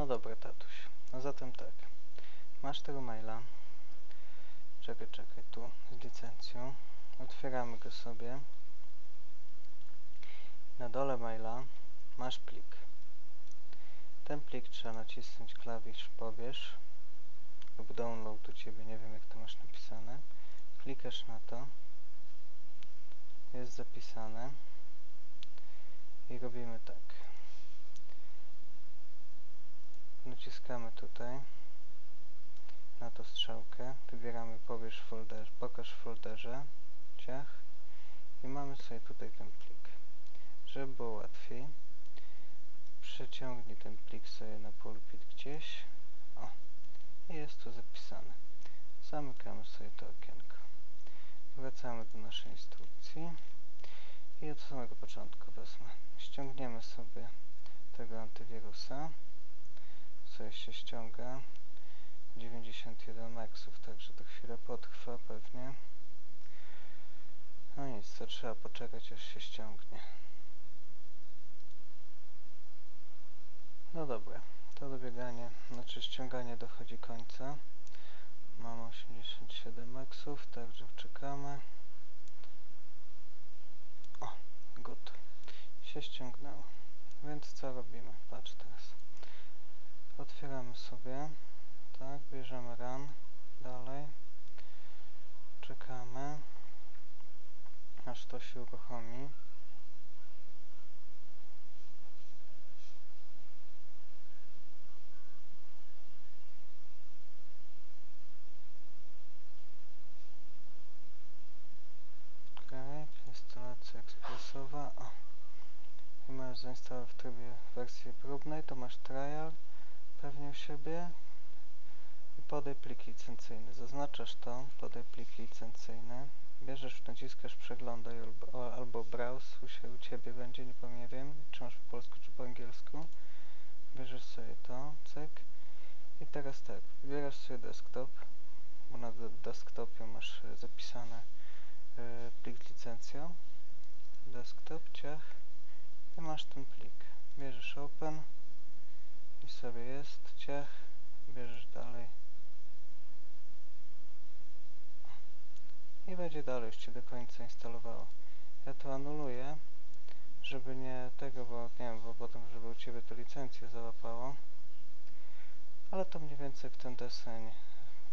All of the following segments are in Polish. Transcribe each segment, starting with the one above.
No dobra, tatuś. No zatem tak. Masz tego maila. Czekaj, czekaj, tu z licencją. Otwieramy go sobie. Na dole maila masz plik. Ten plik trzeba nacisnąć klawisz pobierz lub download do ciebie, nie wiem jak to masz napisane. Klikasz na to. Jest zapisane. I robimy tak. Naciskamy tutaj na tą strzałkę, wybieramy pobierz folder, pokaż w folderze, ciach i mamy sobie tutaj ten plik. Żeby było łatwiej, przeciągnij ten plik sobie na pulpit gdzieś, o, jest to zapisane. Zamykamy sobie to okienko. Wracamy do naszej instrukcji i od samego początku wezmę. Ściągniemy sobie tego antywirusa, sobie się ściąga 91 maxów, także to chwilę potrwa pewnie. No nic, to trzeba poczekać aż się ściągnie. No dobra, to dobieganie, znaczy ściąganie dochodzi końca. Mam 87 maxów, także czekamy. O, good. Się ściągnęło. Więc co robimy? Patrz teraz. Otwieramy sobie, tak, bierzemy RAM, dalej, czekamy, aż to się uruchomi. Okej, instalacja ekspresowa, o. I masz zainstalować w trybie wersji próbnej, to masz trial, pewnie u siebie i podaj plik licencyjny. Zaznaczasz to, podaj plik licencyjny, bierzesz, naciskasz przeglądaj albo, albo browse, u, się, u Ciebie będzie, nie pamiętam, czy masz po polsku, czy po angielsku. Bierzesz sobie to, cyk. I teraz tak, wybierasz sobie desktop, bo na de- desktopie masz e, zapisane e, plik licencją. Desktop, ciach. I masz ten plik. Bierzesz open sobie jest, ciach, bierzesz dalej i będzie dalej już Ci do końca instalowało. Ja to anuluję, żeby nie tego, bo nie wiem, bo potem, żeby u Ciebie to licencję załapało. Ale to mniej więcej w ten deseń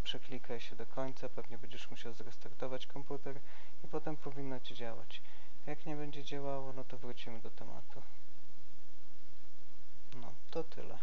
przeklikaj się do końca, pewnie będziesz musiał zrestartować komputer i potem powinno Ci działać. Jak nie będzie działało, no to wrócimy do tematu. No, to tyle.